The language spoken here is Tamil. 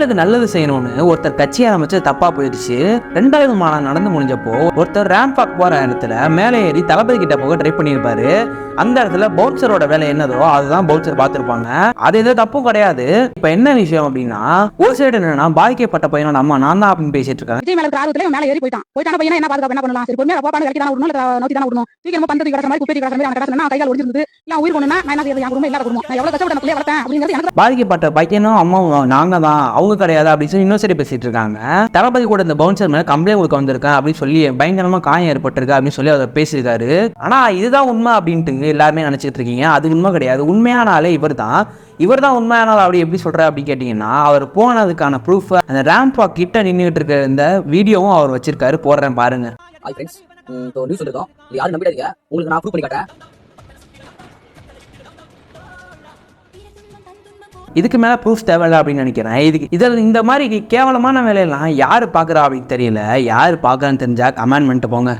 மக்களுக்கு நல்லது செய்யணும்னு ஒருத்தர் கட்சி ஆரம்பிச்சு தப்பா போயிடுச்சு. ரெண்டாவது மாநாடு நடந்து முடிஞ்சப்போ ஒருத்தர் ரேம்ப் வாக் போற இடத்துல மேலே ஏறி தளபதி கிட்ட போக ட்ரை பண்ணியிருப்பாரு. அந்த இடத்துல பவுன்சரோட வேலை என்னதோ அதுதான் பவுன்சர் பார்த்திருப்பாங்க. அது எந்த தப்பும் கிடையாது. இப்ப என்ன விஷயம் அப்படின்னா ஒரு சைடு என்னன்னா பாதிக்கப்பட்ட பையனோட அம்மா நான் தான் அப்படின்னு பேசிட்டு இருக்காங்க. மேல ஏறி போயிட்டான். போயிட்டான பையனா என்ன பாதுகாப்பு என்ன பண்ணலாம்? சரி பொறுமையா போப்பான வேலைக்கு தானே விடணும் நோக்கி தானே விடணும் தூக்கி நம்ம பந்தத்துக்கு மாதிரி குப்பைக்கு கிடக்கிற மாதிரி அவன் கிடக்கிற கைகால் ஒடிச்சிருந்தது இல்ல உயிர் கொண்டுனா நான் என்ன செய்யறது? என் குடும்பம் இல்லாத குடும்பம். நான் எவ்வளவு கஷ்டப்பட்ட பிள்ளைய வளர்த்தேன் அப்படிங்கிறது பாதிக்கப்பட்ட பையனும் அம்மாவும் நாங்க தான். அவங்க கிடையாது அப்படின்னு சொல்லி இன்னொரு சைடு பேசிட்டு இருக்காங்க. தளபதி கூட இந்த பவுன்சர் மேல கம்ப்ளைண்ட் கொடுக்க வந்திருக்கேன் அப்படின்னு சொல்லி பயங்கரமா காயம் ஏற்பட்டிருக்கு அப்படின்னு சொல்லி அவர் பேசியிருக்காரு. ஆனா இதுதான் உண்மை அப்படின்ட்டு எல்லாருமே நினைச்சிட்டு இருக்கீங்க. அது உண்மை கிடையாது. உண்மையான ஆளே இவர் தான் இவர் தான் உண்மையான அப்படி எப்படி சொல்ற அப்படின்னு கேட்டீங்கன்னா அவர் போனதுக்கான ப்ரூஃப் அந்த ரேம்ப் வாக் கிட்ட நின்றுட்டு இருக்க இந்த வீடியோவும் அவர் வச்சிருக்காரு. போடுறேன் பாருங்க. இப்போ நியூஸ் யாரும் நம்பிடாதீங்க. உங்களுக்கு நான் ப்ரூவ் பண்ணி காட்டேன் இதுக்கு மேலே ப்ரூஃப் தேவையில்லை அப்படின்னு நினைக்கிறேன். இதுக்கு இதில் இந்த மாதிரி கேவலமான வேலையெல்லாம் யார் பார்க்குறா அப்படின்னு தெரியல. யார் பார்க்குறான்னு தெரிஞ்சால் கமெண்ட் பண்ணிட்டு போங்க.